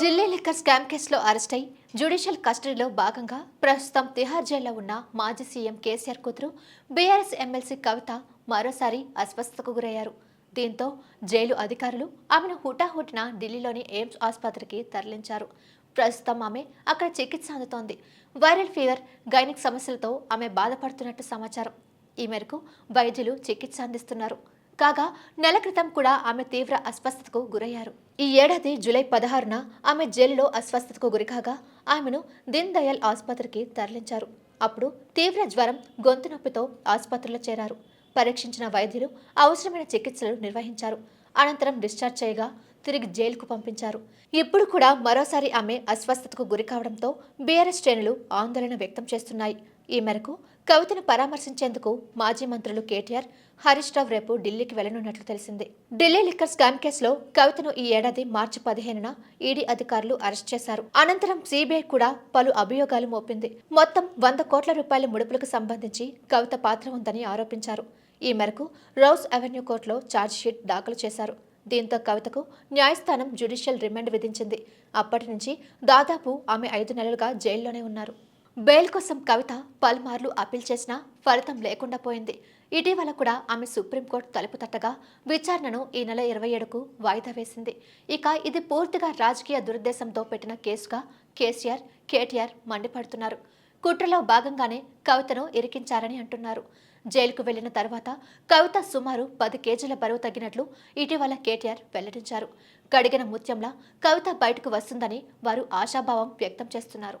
Delhi liquor scam కేసులో arrest అయి judicial కస్టడీలో భాగంగా ప్రస్తుతం తిహార్ జైల్లో ఉన్న మాజీ సీఎం కేసీఆర్ కూతురు బీఆర్ఎస్ ఎమ్మెల్సీ కవిత మరోసారి అస్వస్థతకు గురయ్యారు. దీంతో జైలు అధికారులు ఆమెను హుటాహుటిన ఢిల్లీలోని ఎయిమ్స్ ఆసుపత్రికి తరలించారు. ప్రస్తుతం ఆమె అక్కడ చికిత్స అందుతోంది. వైరల్ ఫీవర్ గైనిక్ సమస్యలతో ఆమె బాధపడుతున్నట్టు సమాచారం. ఈ మేరకు వైద్యులు చికిత్స అందిస్తున్నారు. కాగా నెల క్రితం కూడా ఆమె తీవ్ర అస్వస్థతకు గురయ్యారు. ఈ ఏడాది జూలై పదహారున ఆమె జైలులో అస్వస్థతకు గురికాగా ఆమెను దీన్ దయాల్ ఆసుపత్రికి తరలించారు. అప్పుడు తీవ్ర జ్వరం గొంతు నొప్పితో ఆసుపత్రిలో చేరారు. పరీక్షించిన వైద్యులు అవసరమైన చికిత్సలు నిర్వహించారు. అనంతరం డిశ్చార్జ్ చేయగా తిరిగి జైలుకు పంపించారు. ఇప్పుడు కూడా మరోసారి ఆమె అస్వస్థతకు గురి కావడంతో బీఆర్ఎస్ శ్రేణులు ఆందోళన వ్యక్తం చేస్తున్నాయి. ఈ మేరకు కవితను పరామర్శించేందుకు మాజీ మంత్రులు కేటీఆర్ హరీష్ రావు రేపు ఢిల్లీకి వెళ్ళనున్నట్లు తెలిసింది. ఢిల్లీ లిక్కర్ స్కామ్ కేసులో కవితను ఈ ఏడాది మార్చి పదిహేనున ఈడీ అధికారులు అరెస్ట్ చేశారు. అనంతరం సిబిఐ కూడా పలు అభియోగాలు మోపింది. మొత్తం వంద కోట్ల రూపాయల ముడుపులకు సంబంధించి కవిత పాత్ర ఉందని ఆరోపించారు. ఈ మేరకు రౌస్ అవెన్యూ కోర్టులో ఛార్జ్షీట్ దాఖలు చేశారు. దీంతో కవితకు న్యాయస్థానం జ్యుడిషియల్ రిమాండ్ విధించింది. అప్పటి నుంచి దాదాపు ఆమె ఐదు నెలలుగా జైల్లోనే ఉన్నారు. బెయిల్ కోసం కవిత పలుమార్లు అప్పీల్ చేసినా ఫలితం లేకుండా పోయింది. ఇటీవల కూడా ఆమె సుప్రీంకోర్టు తలుపు తట్టగా విచారణను ఈ నెల ఇరవై ఏడుకు వాయిదా వేసింది. ఇక ఇది పూర్తిగా రాజకీయ దురుద్దేశంతో పెట్టిన కేసుగా కేసీఆర్ కేటీఆర్ మండిపడుతున్నారు. కుట్రలో భాగంగానే కవితను ఇరికించారని అంటున్నారు. జైలుకు వెళ్ళిన తర్వాత కవిత సుమారు పది కేజీల బరువు తగ్గినట్లు ఇటీవల కేటీఆర్ వెల్లడించారు. కడిగిన ముత్యంలా కవిత బయటకు వస్తుందని వారు ఆశాభావం వ్యక్తం చేస్తున్నారు.